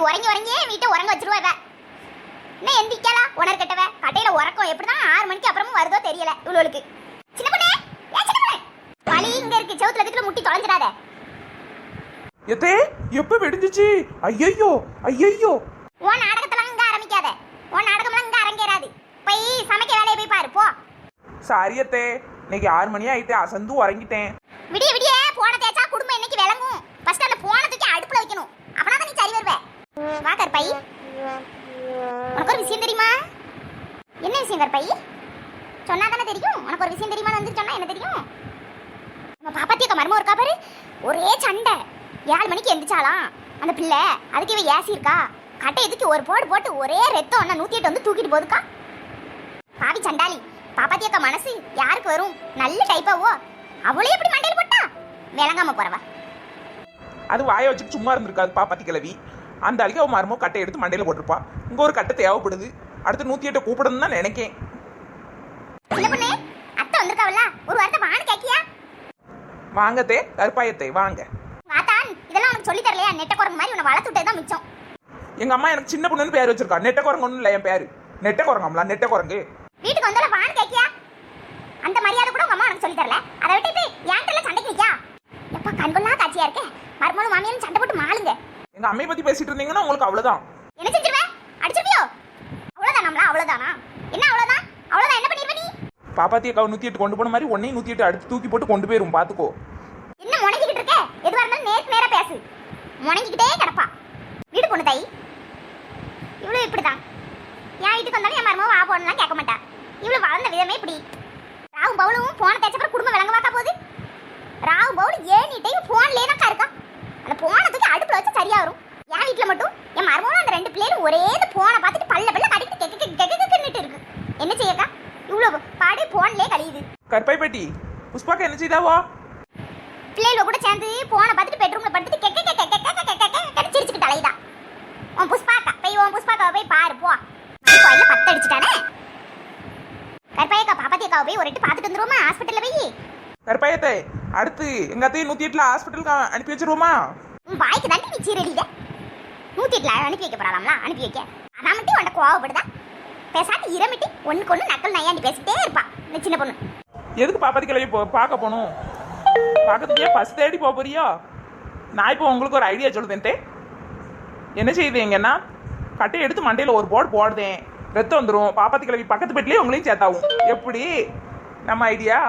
இப்படி உறங்கி உறங்கியே வீட்டை உறங்க வச்சிருவா இவ. என்ன எந்திக்கலா உணர் கட்டவ கட்டையில உறக்கம் எப்படிதான் ஆறு மணிக்கு அப்புறமும் வருதோ தெரியல சின்ன பொண்ணே! பொண்ணு! வலி இங்க இருக்கு. செவுத்துல கத்துல முட்டி தொலைஞ்சிடாத? எத்தே எப்ப வெடிஞ்சிச்சு? ஐயையோ ஐயையோ! உன் நாடகத்தெல்லாம் இங்க ஆரம்பிக்காத. உன் நாடகம்லாம் இங்க அரங்கேறாது. போய் சமைக்க வேலையை போய் பாரு போ. சாரி அத்தே இன்னைக்கு ஆறு மணி ஆயிட்டு அசந்து உறங்கிட்டேன். விடிய விடிய போன தேய்ச்சா குடும்பம் இன்னைக்கு விளங்கும் ஃபர்ஸ்ட் அந்த போன தூக்கி அடுப்புல வைக்கணும் அப்பனா தான் நீ சரி வருவ வா கருப்பை உனக்கு ஒரு விஷயம் தெரியுமா? என்ன விஷயம் கருப்பை? சொன்னா தானே தெரியும். உனக்கு ஒரு விஷயம் தெரியுமா வந்து சொன்னா என்ன தெரியும்? நம்ம பாப்பாத்தியக்க மர்மம் இருக்கா பாரு. ஒரே சண்டை. ஏழு மணிக்கு எந்திரிச்சாலாம் அந்த பிள்ளை அதுக்கு இவ ஏசி இருக்கா? கட்டை எதுக்கு ஒரு போடு போட்டு ஒரே ரத்தம் ஒன்னா நூத்தி எட்டு வந்து தூக்கிட்டு போதுக்கா பாவி சண்டாளி. பாப்பாத்தியக்கா மனசு யாருக்கு வரும்? நல்ல டைப்பாவோ? அவளே எப்படி மண்டையில் போட்டா? விளங்காம போறவா. அது வாய வச்சுட்டு சும்மா இருந்திருக்காது பாப்பாத்தி கிழவி. அந்த அழுக்கு அவன் மரமோ கட்டை எடுத்து மண்டையில போட்டிருப்பா. இங்க ஒரு கட்டை தேவைப்படுது. அடுத்து நூத்தி எட்டை கூப்பிடணும் தான் நினைக்கேன். வாங்கத்தே கருப்பாயத்தை வாங்க. இதெல்லாம் உனக்கு சொல்லி தரலையா? நெட்ட குரங்கு மாதிரி உன்னை வளர்த்து தான் மிச்சம். எங்க அம்மா எனக்கு சின்ன பொண்ணுன்னு பேர் வச்சிருக்கா. நெட்ட குரங்கு ஒன்றும் இல்லை என் பேரு. நெட்ட குரங்கம்ல நெட்ட குரங்கு வீட்டுக்கு வந்தால வான்னு கேக்கியா அந்த மரியாதை கூட உங்க அம்மா உனக்கு சொல்லி தரல. அதை விட்டுட்டு என்கிட்ட சண்டைக்கு நிக்கா எப்பா கண்கொள்ளா காட்சியா இருக்கே? மருமகளும் மாமியாரும் சண்டை போட்டு மாளுங்க. எங்க அம்மையை பத்தி பேசிட்டு இருந்தீங்கன்னா உங்களுக்கு அவ்வளவுதான். என்ன செஞ்சிருவ? அடிச்சிருவியோ? அவ்வளவுதானாம்ல அவ்வளவுதானா? என்ன அவ்வளவுதான் அவ்வளவுதான் என்ன பண்ணிருவ நீ? பாப்பாத்தி அக்காவை நூத்தி எட்டு கொண்டு போன மாதிரி ஒன்னையும் நூத்தி எட்டு அடுத்து தூக்கி போட்டு கொண்டு போயிரும் பாத்துக்கோ. என்ன முணங்கிக்கிட்டு இருக்க? எதுவா இருந்தாலும் நேருக்கு நேரா பேசு. முணங்கிக்கிட்டே கிடப்பா. வீடு பொண்ணு தை இவ்வளவு இப்படிதான். என் வீட்டுக்கு வந்தாலும் என் மருமக வா போடலாம் கேட்க மாட்டா. இவ்வளவு வளர்ந்த விதமே இப்படி. ராவு பவுலும் போன தேய்ச்சப்பறம் குடும்பம் விளங்க பார்க்க போகுது ராவு பவுல் ஏழு டைம் போன்லயே தான் இருக்கா அந்த போனதுக்கு அடுப்புல வச்சு சரியா வரும் என் வீட்டுல மட்டும் என் மருமகளும் ஒரே போனை பார்த்துட்டு பல்ல பல்ல கடிக்கிட்டு கெக்க கெக்க கெக்க கெக்கன்னுட்டு இருக்கு என்ன செய்யக்கா இவ்வளவு பாடு போன்லயே கழியுது கருப்பை பெட்டி புஷ்பாக்கா என்ன செய்தாவா பிள்ளைகள கூட சேர்ந்து போனை பார்த்துட்டு பெட்ரூம்ல படுத்துட்டு கெக்க கெக்க கெக்க கெக்க கெக்க கெக்க சிரிச்சுக்கிட்டு அலையுதா உன் புஷ்பாக்கா போய் உன் புஷ்பாக்காவை போய் பாரு போ கோயில பத்து அடிச்சுட்டானே கருப்பாயக்கா பாப்பாத்தியக்காவை போய் ஒரு பார்த்துட்டு வந்துருவோமா ஹாஸ்பிட்டல்ல போய் கருப்பாயத்தை அடுத்து எங்க அத்தையும் நூத்தி எட்டுல ஹாஸ்பிட்டலுக்கு அனுப்பி வச்சிருவோமா உன் வாய்க்கு தாண்டி நீ சீரடித நூத்தி அனுப்பி வைக்க போறாளாம்ல? அனுப்பி வைக்க. அதான் மட்டும் உன்ட கோவப்படுதா? பேசாட்டி இரமிட்டு ஒன்றுக்கு ஒன்று நக்கல் நையாண்டி பேசிட்டே இருப்பா இந்த சின்ன பொண்ணு. எதுக்கு பாப்பாத்தி கிளம்பி போ பார்க்க போகணும் பார்க்கறதுக்கே பஸ் தேடி போக போறியா? நான் இப்போ உங்களுக்கு ஒரு ஐடியா சொல்லுதேன்ட்டே என்ன செய்யுதுங்கன்னா கட்டையை எடுத்து மண்டையில் ஒரு போர்டு போடுதேன். ரத்தம் வந்துடும் பாப்பாத்தி கிளவி பக்கத்து பெட்டிலே உங்களையும் சேர்த்தாவும். எப்படி? நம்ம ஐடியா